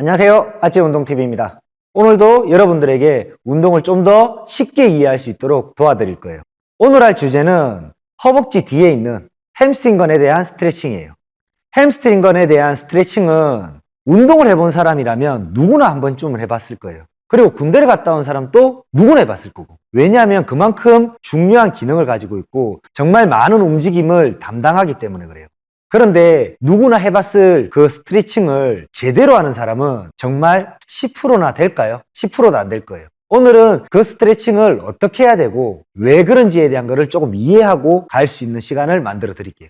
안녕하세요. 아치 운동TV입니다. 오늘도 여러분들에게 운동을 좀 더 쉽게 이해할 수 있도록 도와드릴 거예요. 오늘 할 주제는 허벅지 뒤에 있는 햄스트링건에 대한 스트레칭이에요. 햄스트링건에 대한 스트레칭은 운동을 해본 사람이라면 누구나 한 번쯤은 해봤을 거예요. 그리고 군대를 갔다 온 사람도 누구나 해봤을 거고. 왜냐하면 그만큼 중요한 기능을 가지고 있고 정말 많은 움직임을 담당하기 때문에 그래요. 그런데 누구나 해봤을 그 스트레칭을 제대로 하는 사람은 정말 10%나 될까요? 10%도 안 될 거예요. 오늘은 그 스트레칭을 어떻게 해야 되고 왜 그런지에 대한 것을 조금 이해하고 갈 수 있는 시간을 만들어 드릴게요.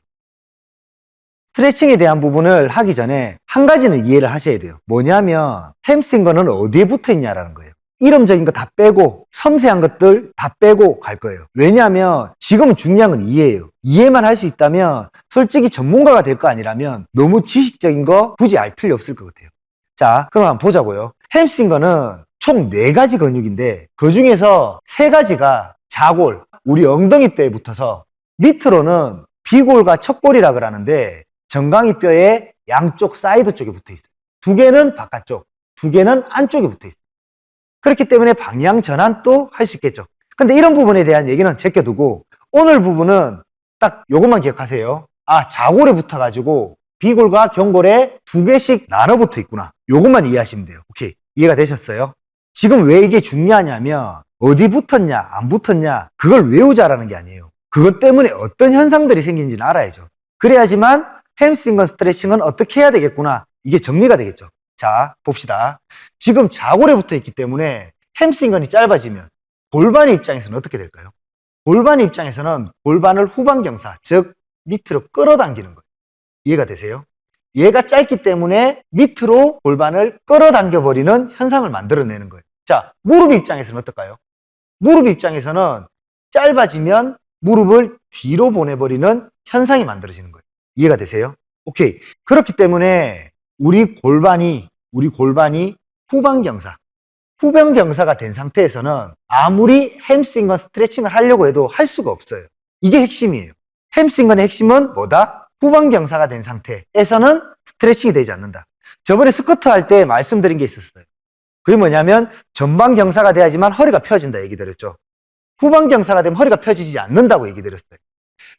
스트레칭에 대한 부분을 하기 전에 한 가지는 이해를 하셔야 돼요. 뭐냐면 햄스트링건은 어디에 붙어 있냐라는 거예요. 이름적인 거 다 빼고 섬세한 것들 다 빼고 갈 거예요. 왜냐하면 지금은 중요한 건 이해예요. 이해만 할 수 있다면 솔직히 전문가가 될 거 아니라면 너무 지식적인 거 굳이 알 필요 없을 것 같아요. 자, 그럼 한번 보자고요. 햄스트링건은 총 네가지 근육인데 그 중에서 세가지가 자골, 우리 엉덩이 뼈에 붙어서 밑으로는 비골과 척골이라 그러는데 정강이 뼈의 양쪽 사이드 쪽에 붙어 있어요. 두 개는 바깥쪽, 두 개는 안쪽에 붙어 있어요. 그렇기 때문에 방향 전환도 할 수 있겠죠. 근데 이런 부분에 대한 얘기는 제껴두고 오늘 부분은 딱 요것만 기억하세요. 아, 자골에 붙어가지고 비골과 경골에 두 개씩 나눠 붙어 있구나. 요것만 이해하시면 돼요. 오케이. 이해가 되셨어요? 지금 왜 이게 중요하냐면 어디 붙었냐, 안 붙었냐, 그걸 외우자라는 게 아니에요. 그것 때문에 어떤 현상들이 생기는지는 알아야죠. 그래야지만 햄스트링건 스트레칭은 어떻게 해야 되겠구나. 이게 정리가 되겠죠. 자, 봅시다. 지금 자골에 붙어 있기 때문에 햄스트링건이 짧아지면 골반의 입장에서는 어떻게 될까요? 골반의 입장에서는 골반을 후방경사, 즉 밑으로 끌어당기는 거예요. 이해가 되세요? 얘가 짧기 때문에 밑으로 골반을 끌어당겨 버리는 현상을 만들어내는 거예요. 자, 무릎 입장에서는 어떨까요? 무릎 입장에서는 짧아지면 무릎을 뒤로 보내버리는 현상이 만들어지는 거예요. 이해가 되세요? 오케이. 그렇기 때문에 우리 골반이, 우리 골반이 후방경사, 후방경사가 된 상태에서는 아무리 햄스트링건 스트레칭을 하려고 해도 할 수가 없어요. 이게 핵심이에요. 햄스트링건의 핵심은 뭐다? 후방경사가 된 상태에서는 스트레칭이 되지 않는다. 저번에 스쿼트 할 때 말씀드린 게 있었어요. 그게 뭐냐면 전방경사가 돼야지만 허리가 펴진다 얘기 드렸죠. 후방경사가 되면 허리가 펴지지 않는다고 얘기 드렸어요.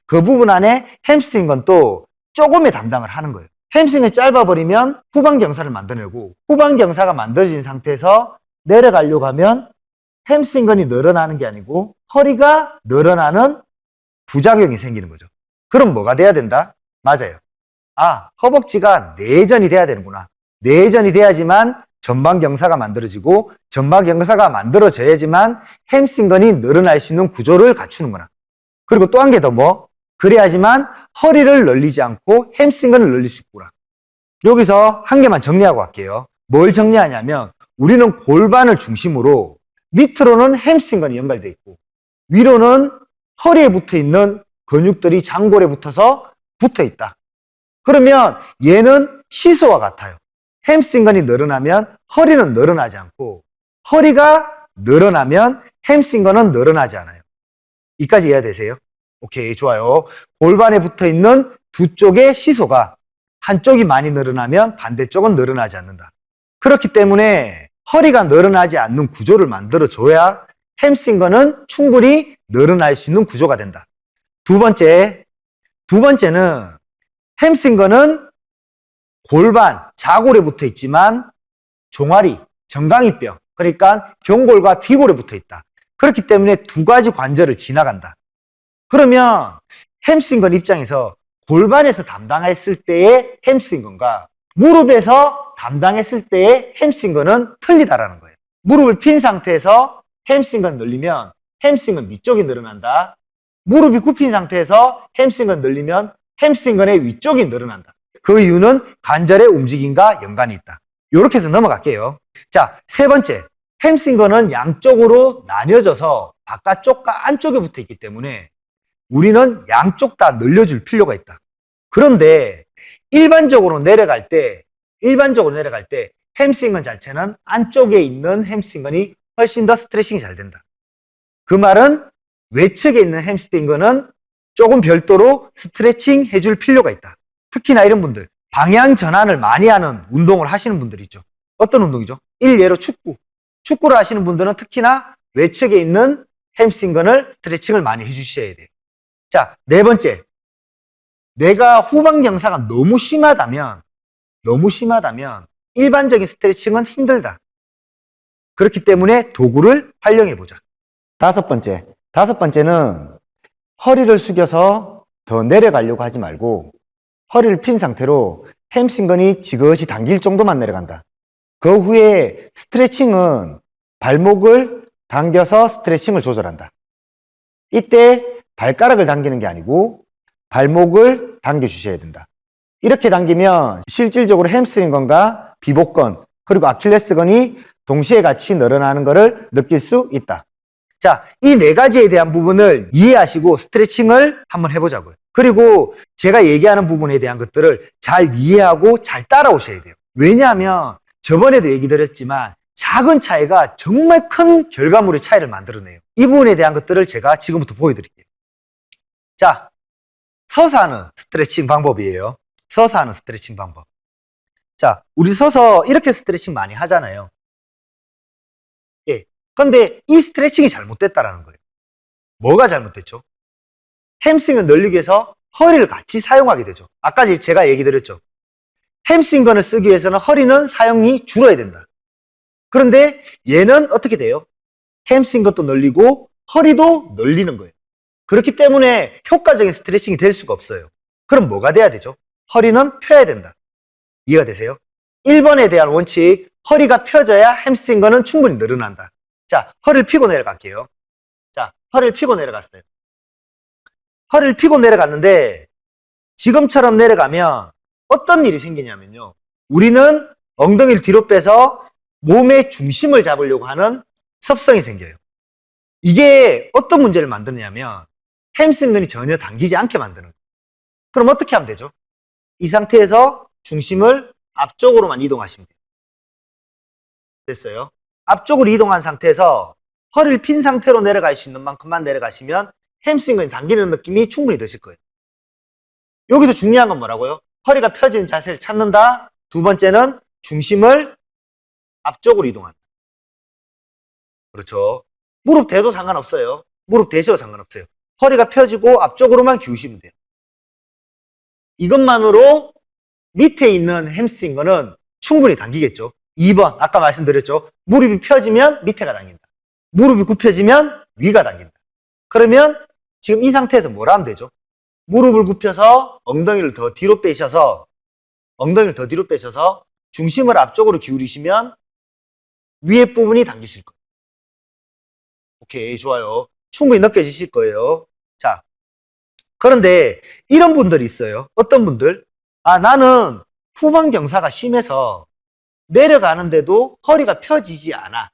그 부분 안에 햄스트링건 또 조금의 담당을 하는 거예요. 햄스트링이 짧아버리면 후방경사를 만들어내고 후방경사가 만들어진 상태에서 내려가려고 하면 햄스트링건이 늘어나는 게 아니고 허리가 늘어나는 부작용이 생기는 거죠. 그럼 뭐가 돼야 된다? 맞아요. 아, 허벅지가 내전이 돼야 되는구나. 내전이 돼야지만 전방경사가 만들어지고 전방경사가 만들어져야지만 햄스트링건이 늘어날 수 있는 구조를 갖추는구나. 그리고 또 한 개 더 뭐? 그래야지만 허리를 늘리지 않고 햄스트링건을 늘릴 수 있구나. 여기서 한 개만 정리하고 갈게요. 뭘 정리하냐면 우리는 골반을 중심으로 밑으로는 햄스트링건이 연결되어 있고 위로는 허리에 붙어 있는 근육들이 장골에 붙어서 붙어 있다. 그러면 얘는 시소와 같아요. 햄스트링건이 늘어나면 허리는 늘어나지 않고 허리가 늘어나면 햄스트링건은 늘어나지 않아요. 이까지 이해되세요? 오케이, 좋아요. 골반에 붙어 있는 두 쪽의 시소가 한쪽이 많이 늘어나면 반대쪽은 늘어나지 않는다. 그렇기 때문에 허리가 늘어나지 않는 구조를 만들어 줘야 햄스트링건은 충분히 늘어날 수 있는 구조가 된다. 두 번째, 두 번째는 햄스트링건은 골반, 자골에 붙어 있지만 종아리, 정강이뼈, 그러니까 경골과 비골에 붙어 있다. 그렇기 때문에 두 가지 관절을 지나간다. 그러면 햄스트링건 입장에서 골반에서 담당했을 때의 햄스트링건과 무릎에서 담당했을 때의 햄스트링건은 틀리다라는 거예요. 무릎을 핀 상태에서 햄스트링건 늘리면 햄스트링건 밑쪽이 늘어난다. 무릎이 굽힌 상태에서 햄스트링건 늘리면 햄스트링건의 위쪽이 늘어난다. 그 이유는 관절의 움직임과 연관이 있다. 이렇게 해서 넘어갈게요. 자, 세 번째. 햄스트링건은 양쪽으로 나뉘어져서 바깥쪽과 안쪽에 붙어 있기 때문에 우리는 양쪽 다 늘려줄 필요가 있다. 그런데 일반적으로 내려갈 때, 일반적으로 내려갈 때 햄스트링건 자체는 안쪽에 있는 햄스트링건이 훨씬 더 스트레칭이 잘 된다. 그 말은 외측에 있는 햄스트링건은 조금 별도로 스트레칭 해줄 필요가 있다. 특히나 이런 분들, 방향 전환을 많이 하는 운동을 하시는 분들 있죠. 어떤 운동이죠? 일예로 축구. 축구를 하시는 분들은 특히나 외측에 있는 햄스트링건을 스트레칭을 많이 해주셔야 돼요. 자, 네 번째. 내가 후방 경사가 너무 심하다면, 너무 심하다면 일반적인 스트레칭은 힘들다. 그렇기 때문에 도구를 활용해 보자. 다섯 번째. 다섯 번째는 허리를 숙여서 더 내려가려고 하지 말고 허리를 핀 상태로 햄스트링건이 지그시 당길 정도만 내려간다. 그 후에 스트레칭은 발목을 당겨서 스트레칭을 조절한다. 이때 발가락을 당기는 게 아니고 발목을 당겨 주셔야 된다. 이렇게 당기면 실질적으로 햄스트링건과 비복건 그리고 아킬레스건이 동시에 같이 늘어나는 것을 느낄 수 있다. 자, 이 네 가지에 대한 부분을 이해하시고 스트레칭을 한번 해보자고요. 그리고 제가 얘기하는 부분에 대한 것들을 잘 이해하고 잘 따라오셔야 돼요. 왜냐하면 저번에도 얘기 드렸지만 작은 차이가 정말 큰 결과물의 차이를 만들어내요. 이 부분에 대한 것들을 제가 지금부터 보여드릴게요. 자, 서서 하는 스트레칭 방법이에요. 서서 하는 스트레칭 방법. 자, 우리 서서 이렇게 스트레칭 많이 하잖아요. 예. 근데 이 스트레칭이 잘못됐다라는 거예요. 뭐가 잘못됐죠? 햄스트링을 늘리기 위해서 허리를 같이 사용하게 되죠. 아까 제가 얘기 드렸죠. 햄스트링건을 쓰기 위해서는 허리는 사용이 줄어야 된다. 그런데 얘는 어떻게 돼요? 햄스트링 것도 늘리고 허리도 늘리는 거예요. 그렇기 때문에 효과적인 스트레칭이 될 수가 없어요. 그럼 뭐가 돼야 되죠? 허리는 펴야 된다. 이해가 되세요? 1번에 대한 원칙, 허리가 펴져야 햄스트링건은 충분히 늘어난다. 자, 허리를 펴고 내려갈게요. 자, 허리를 펴고 내려갔어요. 허리를 펴고 내려갔는데 지금처럼 내려가면 어떤 일이 생기냐면요. 우리는 엉덩이를 뒤로 빼서 몸의 중심을 잡으려고 하는 습성이 생겨요. 이게 어떤 문제를 만드냐면 햄스트링건이 전혀 당기지 않게 만드는 거예요. 그럼 어떻게 하면 되죠? 이 상태에서 중심을 앞쪽으로만 이동하시면 돼요. 됐어요? 앞쪽으로 이동한 상태에서 허리를 핀 상태로 내려갈 수 있는 만큼만 내려가시면 햄스트링건이 당기는 느낌이 충분히 드실 거예요. 여기서 중요한 건 뭐라고요? 허리가 펴진 자세를 찾는다. 두 번째는 중심을 앞쪽으로 이동한다. 그렇죠. 무릎 대도 상관없어요. 무릎 대셔도 상관없어요. 허리가 펴지고 앞쪽으로만 기우시면 돼요. 이것만으로 밑에 있는 햄스트링건은 충분히 당기겠죠. 2번 아까 말씀드렸죠. 무릎이 펴지면 밑에가 당긴다. 무릎이 굽혀지면 위가 당긴다. 그러면 지금 이 상태에서 뭘 하면 되죠? 무릎을 굽혀서 엉덩이를 더 뒤로 빼셔서 엉덩이를 더 뒤로 빼셔서 중심을 앞쪽으로 기울이시면 위에 부분이 당기실 거예요. 오케이, 좋아요. 충분히 느껴지실 거예요. 자, 그런데 이런 분들이 있어요. 어떤 분들? 아, 나는 후방 경사가 심해서 내려가는데도 허리가 펴지지 않아.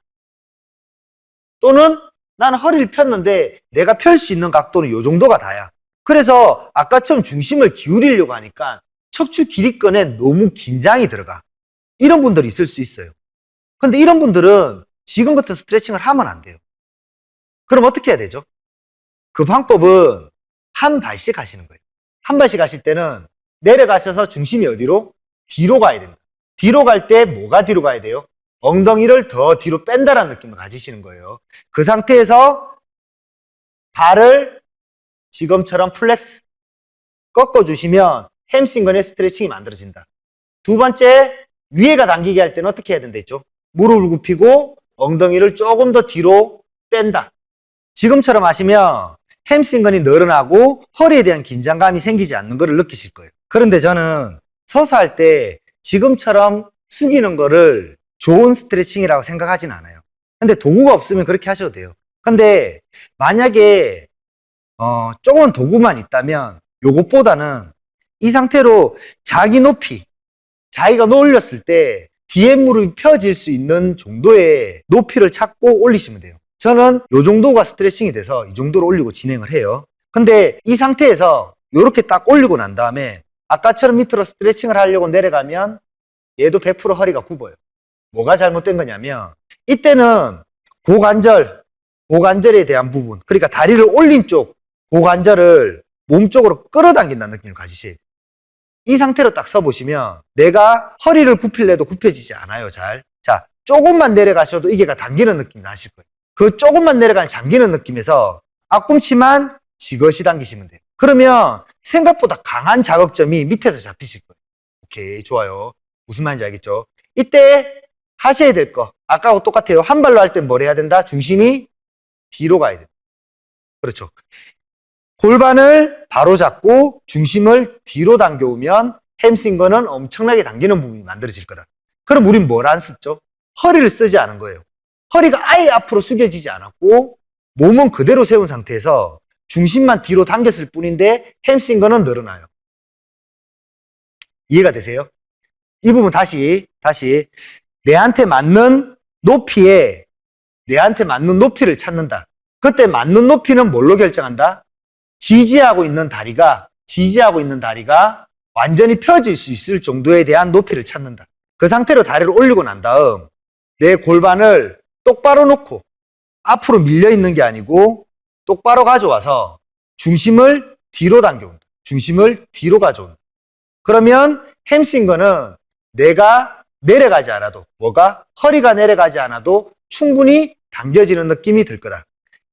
또는 나는 허리를 폈는데 내가 펼 수 있는 각도는 이 정도가 다야. 그래서 아까처럼 중심을 기울이려고 하니까 척추 기립근에 너무 긴장이 들어가. 이런 분들이 있을 수 있어요. 근데 이런 분들은 지금 같은 스트레칭을 하면 안 돼요. 그럼 어떻게 해야 되죠? 그 방법은 한 발씩 하시는 거예요. 한 발씩 하실 때는 내려가셔서 중심이 어디로? 뒤로 가야 됩니다. 뒤로 갈 때 뭐가 뒤로 가야 돼요? 엉덩이를 더 뒤로 뺀다라는 느낌을 가지시는 거예요. 그 상태에서 발을 지금처럼 플렉스 꺾어주시면 햄스트링건의 스트레칭이 만들어진다. 두 번째, 위에가 당기게 할 때는 어떻게 해야 된다 했죠? 무릎을 굽히고 엉덩이를 조금 더 뒤로 뺀다. 지금처럼 하시면 햄스트링건이 늘어나고 허리에 대한 긴장감이 생기지 않는 것을 느끼실 거예요. 그런데 저는 서서 할 때 지금처럼 숙이는 거를 좋은 스트레칭이라고 생각하진 않아요. 근데 도구가 없으면 그렇게 하셔도 돼요. 근데 만약에 어, 조금 도구만 있다면 요것보다는 이 상태로 자기 높이 자기가 올렸을 때 뒤에 무릎이 펴질 수 있는 정도의 높이를 찾고 올리시면 돼요. 저는 요 정도가 스트레칭이 돼서 이 정도로 올리고 진행을 해요. 근데 이 상태에서 이렇게 딱 올리고 난 다음에 아까처럼 밑으로 스트레칭을 하려고 내려가면 얘도 100% 허리가 굽어요. 뭐가 잘못된 거냐면 이때는 고관절, 고관절에 대한 부분, 그러니까 다리를 올린 쪽 고관절을 몸 쪽으로 끌어당긴다는 느낌을 가지셔야 돼요. 이 상태로 딱 서보시면 내가 허리를 굽힐래도 굽혀지지 않아요, 잘. 자, 조금만 내려가셔도 이게가 당기는 느낌 나실 거예요. 그 조금만 내려가는 잠기는 느낌에서 앞꿈치만 지그시 당기시면 돼요. 그러면 생각보다 강한 자극점이 밑에서 잡히실 거예요. 오케이, 좋아요. 무슨 말인지 알겠죠? 이때 하셔야 될 거. 아까하고 똑같아요. 한 발로 할때뭘 해야 된다? 중심이 뒤로 가야 돼요. 그렇죠. 골반을 바로 잡고 중심을 뒤로 당겨오면 햄스윙거는 엄청나게 당기는 부분이 만들어질 거다. 그럼 우린 뭘안 썼죠? 허리를 쓰지 않은 거예요. 허리가 아예 앞으로 숙여지지 않았고 몸은 그대로 세운 상태에서 중심만 뒤로 당겼을 뿐인데 햄스윙거는 늘어나요. 이해가 되세요? 이 부분 다시 다시 내한테 맞는 높이에 내한테 맞는 높이를 찾는다. 그때 맞는 높이는 뭘로 결정한다? 지지하고 있는 다리가 지지하고 있는 다리가 완전히 펴질 수 있을 정도에 대한 높이를 찾는다. 그 상태로 다리를 올리고 난 다음 내 골반을 똑바로 놓고 앞으로 밀려 있는 게 아니고 똑바로 가져와서 중심을 뒤로 당겨온다. 중심을 뒤로 가져온다. 그러면 햄스윙거는 내가 내려가지 않아도 뭐가 허리가 내려가지 않아도 충분히 당겨지는 느낌이 들 거다.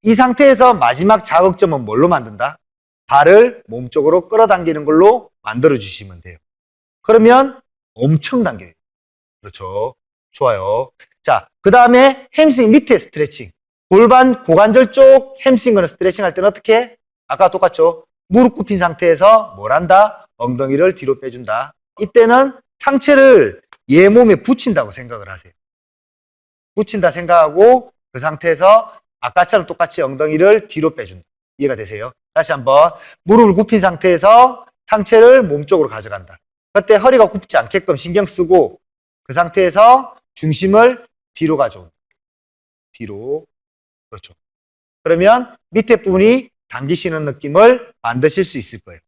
이 상태에서 마지막 자극점은 뭘로 만든다? 발을 몸쪽으로 끌어당기는 걸로 만들어 주시면 돼요. 그러면 엄청 당겨요. 그렇죠. 좋아요. 자, 그 다음에 햄스윙 밑에 스트레칭. 골반, 고관절 쪽 햄스윙거는 스트레칭 할 때는 어떻게? 해? 아까 똑같죠? 무릎 굽힌 상태에서 뭘 한다? 엉덩이를 뒤로 빼준다. 이때는 상체를 얘 몸에 붙인다고 생각을 하세요. 붙인다 생각하고 그 상태에서 아까처럼 똑같이 엉덩이를 뒤로 빼준다. 이해가 되세요? 다시 한번 무릎을 굽힌 상태에서 상체를 몸 쪽으로 가져간다. 그때 허리가 굽지 않게끔 신경 쓰고 그 상태에서 중심을 뒤로 가져온다. 뒤로. 그렇죠. 그러면 밑에 부분이 당기시는 느낌을 만드실 수 있을 거예요.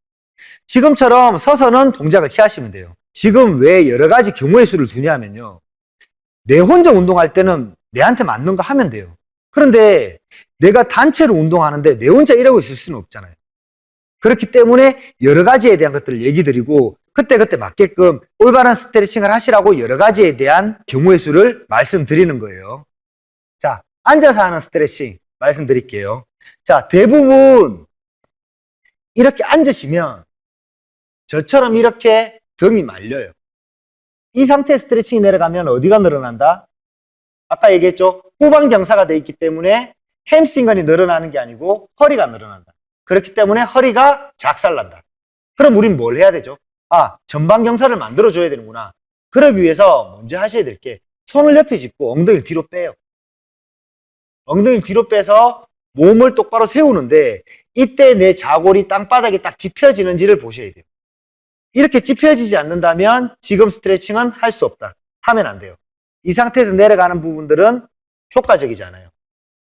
지금처럼 서서는 동작을 취하시면 돼요. 지금 왜 여러 가지 경우의 수를 두냐면요. 내 혼자 운동할 때는 내한테 맞는 거 하면 돼요. 그런데 내가 단체로 운동하는데 내 혼자 이러고 있을 수는 없잖아요. 그렇기 때문에 여러 가지에 대한 것들을 얘기 드리고 그때그때 맞게끔 올바른 스트레칭을 하시라고 여러 가지에 대한 경우의 수를 말씀드리는 거예요. 자, 앉아서 하는 스트레칭 말씀드릴게요. 자, 대부분 이렇게 앉으시면 저처럼 이렇게 등이 말려요. 이 상태 스트레칭이 내려가면 어디가 늘어난다? 아까 얘기했죠? 후방 경사가 돼 있기 때문에 햄스트링건이 늘어나는 게 아니고 허리가 늘어난다. 그렇기 때문에 허리가 작살난다. 그럼 우린 뭘 해야 되죠? 아, 전방 경사를 만들어 줘야 되는구나. 그러기 위해서 먼저 하셔야 될 게 손을 옆에 짚고 엉덩이를 뒤로 빼요. 엉덩이를 뒤로 빼서 몸을 똑바로 세우는데 이때 내 자골이 땅바닥에 딱 짚혀지는지를 보셔야 돼요. 이렇게 찝혀지지 않는다면 지금 스트레칭은 할 수 없다. 하면 안 돼요. 이 상태에서 내려가는 부분들은 효과적이지 않아요.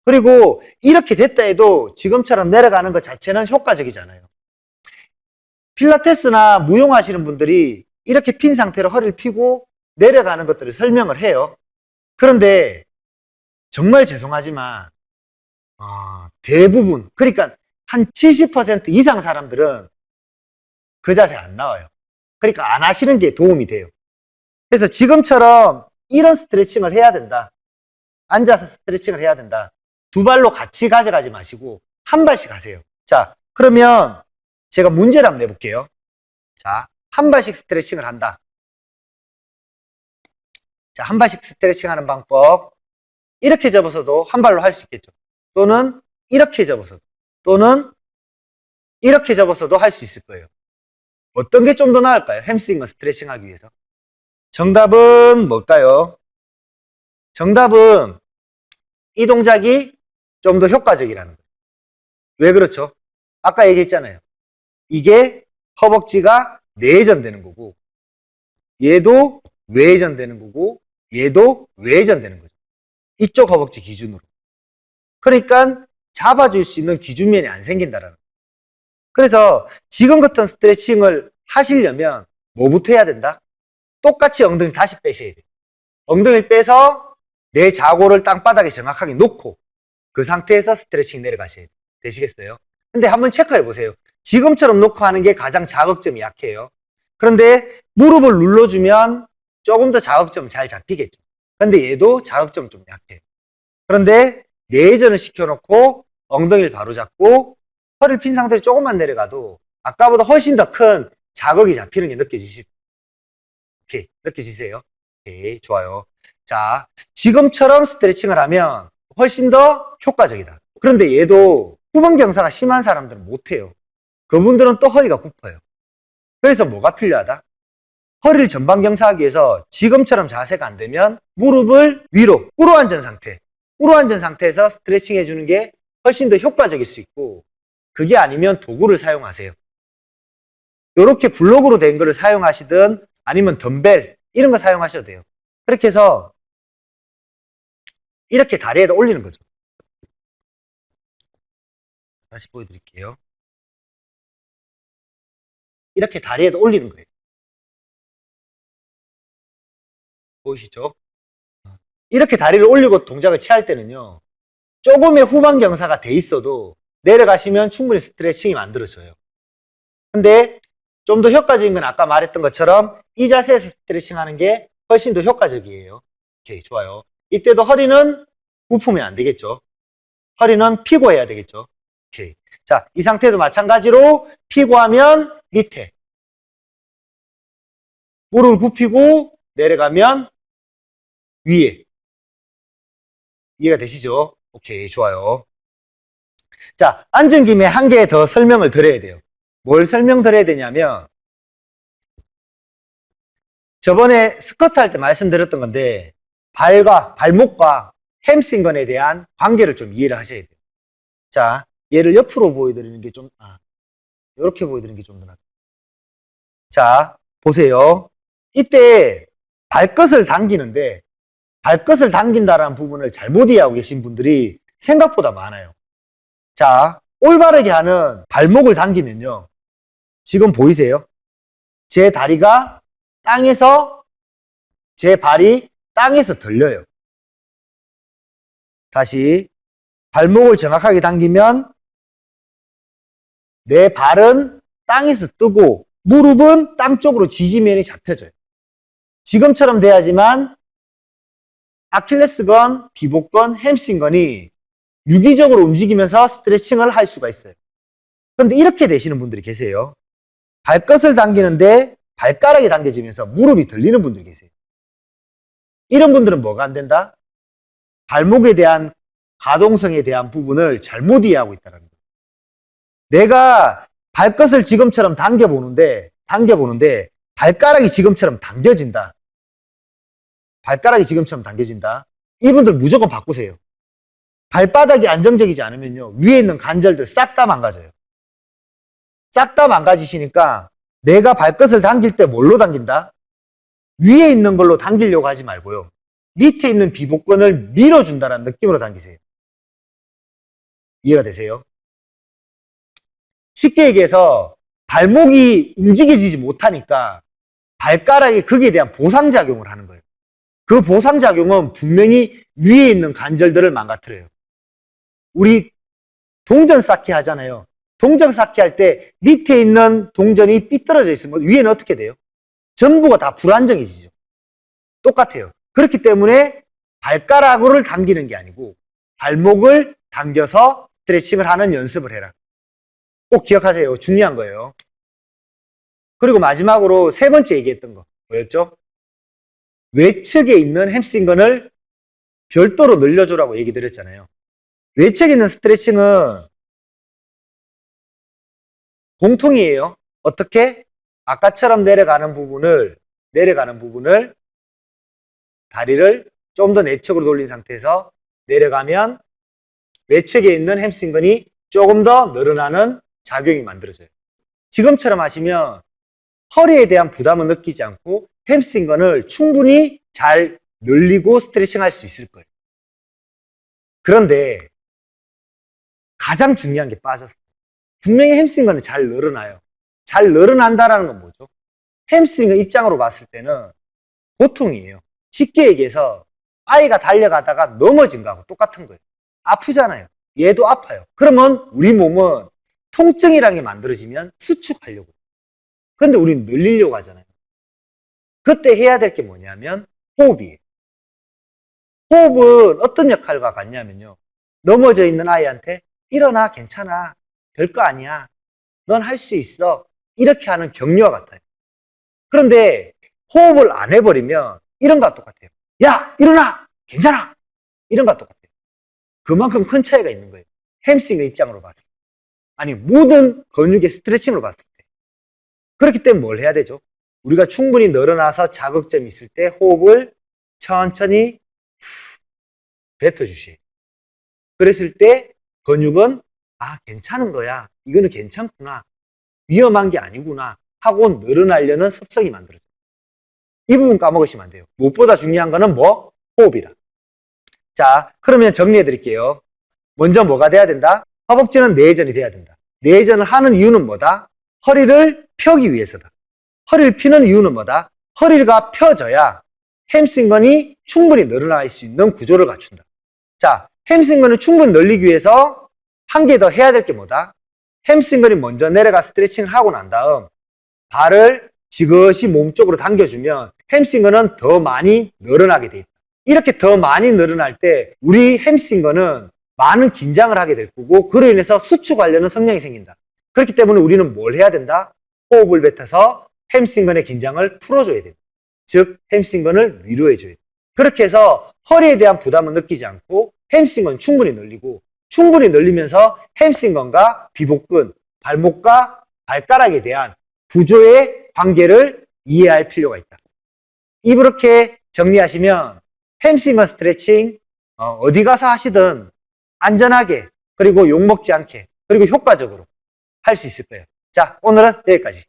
그리고 이렇게 됐다 해도 지금처럼 내려가는 것 자체는 효과적이지 않아요. 필라테스나 무용하시는 분들이 이렇게 핀 상태로 허리를 펴고 내려가는 것들을 설명을 해요. 그런데 정말 죄송하지만 어, 대부분 그러니까 한 70% 이상 사람들은 그 자세 안 나와요. 그러니까 안 하시는 게 도움이 돼요. 그래서 지금처럼 이런 스트레칭을 해야 된다. 앉아서 스트레칭을 해야 된다. 두 발로 같이 가져가지 마시고 한 발씩 하세요. 자, 그러면 제가 문제를 한번 내볼게요. 자, 한 발씩 스트레칭을 한다. 자, 한 발씩 스트레칭 하는 방법. 이렇게 접어서도 한 발로 할 수 있겠죠. 또는 이렇게 접어서도. 또는 이렇게 접어서도 할 수 있을 거예요. 어떤 게 좀 더 나을까요? 햄스트링과 스트레칭 하기 위해서. 정답은 뭘까요? 정답은 이 동작이 좀 더 효과적이라는 거예요. 왜 그렇죠? 아까 얘기했잖아요. 이게 허벅지가 내전되는 거고 얘도 외전되는 거고 얘도 외전되는 거죠. 이쪽 허벅지 기준으로. 그러니까 잡아줄 수 있는 기준면이 안 생긴다라는 거예요. 그래서 지금 같은 스트레칭을 하시려면 뭐부터 해야 된다? 똑같이 엉덩이 다시 빼셔야 돼요. 엉덩이를 빼서 내 자골을 땅바닥에 정확하게 놓고 그 상태에서 스트레칭 내려가셔야. 되시겠어요? 근데 한번 체크해 보세요. 지금처럼 놓고 하는 게 가장 자극점이 약해요. 그런데 무릎을 눌러주면 조금 더 자극점 잘 잡히겠죠. 근데 얘도 자극점 좀 약해요. 그런데 내전을 시켜놓고 엉덩이를 바로 잡고 허리를 핀 상태로 조금만 내려가도 아까보다 훨씬 더 큰 자극이 잡히는 게 느껴지시, 오케이, 느껴지세요? 오케이, 좋아요. 자, 지금처럼 스트레칭을 하면 훨씬 더 효과적이다. 그런데 얘도 후방 경사가 심한 사람들은 못해요. 그분들은 또 허리가 굽어요. 그래서 뭐가 필요하다? 허리를 전방 경사하기 위해서 지금처럼 자세가 안 되면 무릎을 위로 꿇어 앉은 상태, 꿇어 앉은 상태에서 스트레칭 해주는 게 훨씬 더 효과적일 수 있고 그게 아니면 도구를 사용하세요. 이렇게 블록으로 된 거를 사용하시든 아니면 덤벨 이런 거 사용하셔도 돼요. 그렇게 해서 이렇게 다리에다 올리는 거죠. 다시 보여드릴게요. 이렇게 다리에다 올리는 거예요. 보이시죠? 이렇게 다리를 올리고 동작을 취할 때는요. 조금의 후방 경사가 돼 있어도 내려가시면 충분히 스트레칭이 만들어져요. 근데 좀 더 효과적인 건 아까 말했던 것처럼 이 자세에서 스트레칭 하는 게 훨씬 더 효과적이에요. 오케이, 좋아요. 이때도 허리는 굽으면 안 되겠죠. 허리는 피고 해야 되겠죠. 오케이. 자, 이 상태도 마찬가지로 피고 하면 밑에. 무릎을 굽히고 내려가면 위에. 이해가 되시죠? 오케이, 좋아요. 자, 앉은 김에 한 개 더 설명을 드려야 돼요. 뭘 설명드려야 되냐면, 저번에 스쿼트 할 때 말씀드렸던 건데, 발과, 발목과 햄스트링건에 대한 관계를 좀 이해를 하셔야 돼요. 자, 얘를 옆으로 보여드리는 게 좀, 아, 이렇게 보여드리는 게 좀 더 낫다. 자, 보세요. 이때 발끝을 당기는데, 발끝을 당긴다라는 부분을 잘못 이해하고 계신 분들이 생각보다 많아요. 자, 올바르게 하는 발목을 당기면요. 지금 보이세요? 제 다리가 땅에서, 제 발이 땅에서 들려요. 다시, 발목을 정확하게 당기면 내 발은 땅에서 뜨고 무릎은 땅 쪽으로 지지면이 잡혀져요. 지금처럼 돼야지만 아킬레스건, 비복건, 햄스트링건이 유기적으로 움직이면서 스트레칭을 할 수가 있어요. 그런데 이렇게 되시는 분들이 계세요. 발끝을 당기는데 발가락이 당겨지면서 무릎이 들리는 분들이 계세요. 이런 분들은 뭐가 안 된다? 발목에 대한 가동성에 대한 부분을 잘못 이해하고 있다는 거예요. 내가 발끝을 지금처럼 당겨보는데, 당겨보는데, 발가락이 지금처럼 당겨진다. 발가락이 지금처럼 당겨진다. 이분들 무조건 바꾸세요. 발바닥이 안정적이지 않으면요. 위에 있는 관절들 싹 다 망가져요. 싹 다 망가지시니까 내가 발끝을 당길 때 뭘로 당긴다? 위에 있는 걸로 당기려고 하지 말고요. 밑에 있는 비복근을 밀어준다는 느낌으로 당기세요. 이해가 되세요? 쉽게 얘기해서 발목이 움직여지지 못하니까 발가락이 거기에 대한 보상작용을 하는 거예요. 그 보상작용은 분명히 위에 있는 관절들을 망가뜨려요. 우리 동전 쌓기 하잖아요. 동전 쌓기 할 때 밑에 있는 동전이 삐뚤어져 있으면 위에는 어떻게 돼요? 전부가 다 불안정해지죠. 똑같아요. 그렇기 때문에 발가락으로 당기는 게 아니고 발목을 당겨서 스트레칭을 하는 연습을 해라. 꼭 기억하세요. 중요한 거예요. 그리고 마지막으로 세 번째 얘기했던 거 뭐였죠? 외측에 있는 햄스트링건을 별도로 늘려주라고 얘기 드렸잖아요. 외측에 있는 스트레칭은 공통이에요. 어떻게? 아까처럼 내려가는 부분을 내려가는 부분을 다리를 좀 더 내측으로 돌린 상태에서 내려가면 외측에 있는 햄스트링건이 조금 더 늘어나는 작용이 만들어져요. 지금처럼 하시면 허리에 대한 부담을 느끼지 않고 햄스트링건을 충분히 잘 늘리고 스트레칭 할 수 있을 거예요. 그런데 가장 중요한 게 빠졌어요. 분명히 햄스트링건은 잘 늘어나요. 잘 늘어난다라는 건 뭐죠? 햄스트링건 입장으로 봤을 때는 고통이에요. 쉽게 얘기해서 아이가 달려가다가 넘어진 거하고 똑같은 거예요. 아프잖아요. 얘도 아파요. 그러면 우리 몸은 통증이라는 게 만들어지면 수축하려고. 근데 우리는 늘리려고 하잖아요. 그때 해야 될 게 뭐냐면 호흡이에요. 호흡은 어떤 역할과 같냐면요. 넘어져 있는 아이한테 일어나, 괜찮아. 별거 아니야. 넌 할 수 있어. 이렇게 하는 격려와 같아요. 그런데 호흡을 안 해버리면 이런 것과 똑같아요. 야, 일어나! 괜찮아! 이런 것과 똑같아요. 그만큼 큰 차이가 있는 거예요. 햄스트링의 입장으로 봤을 때. 아니, 모든 근육의 스트레칭으로 봤을 때. 그렇기 때문에 뭘 해야 되죠? 우리가 충분히 늘어나서 자극점이 있을 때 호흡을 천천히 돼요. 그랬을 때 근육은 아, 괜찮은 거야. 이거는 괜찮구나. 위험한 게 아니구나. 하고 늘어나려는 습성이 만들어져요. 이 부분 까먹으시면 안 돼요. 무엇보다 중요한 거는 뭐? 호흡이다. 자, 그러면 정리해 드릴게요. 먼저 뭐가 돼야 된다? 허벅지는 내전이 돼야 된다. 내전을 하는 이유는 뭐다? 허리를 펴기 위해서다. 허리를 피는 이유는 뭐다? 허리가 펴져야 햄스트링건이 충분히 늘어날 수 있는 구조를 갖춘다. 자, 햄스트링건을 충분히 늘리기 위해서 한 개 더 해야 될 게 뭐다? 햄스트링건이 먼저 내려가 스트레칭을 하고 난 다음 발을 지그시 몸 쪽으로 당겨주면 햄스트링건은 더 많이 늘어나게 돼 있다. 이렇게 더 많이 늘어날 때 우리 햄스트링건은 많은 긴장을 하게 될 거고 그로 인해서 수축 관련은 성향이 생긴다. 그렇기 때문에 우리는 뭘 해야 된다? 호흡을 뱉어서 햄스트링건의 긴장을 풀어줘야 된다. 즉 햄스트링건을 위로해줘야 된다. 그렇게 해서 허리에 대한 부담을 느끼지 않고 햄스트링건 충분히 늘리고 충분히 늘리면서 햄스트링건과 비복근, 발목과 발가락에 대한 구조의 관계를 이해할 필요가 있다. 이렇게 정리하시면 햄스트링건 스트레칭 어, 디 가서 하시든 안전하게 그리고 욕먹지 않게 그리고 효과적으로 할 수 있을 거예요. 자 오늘은 여기까지.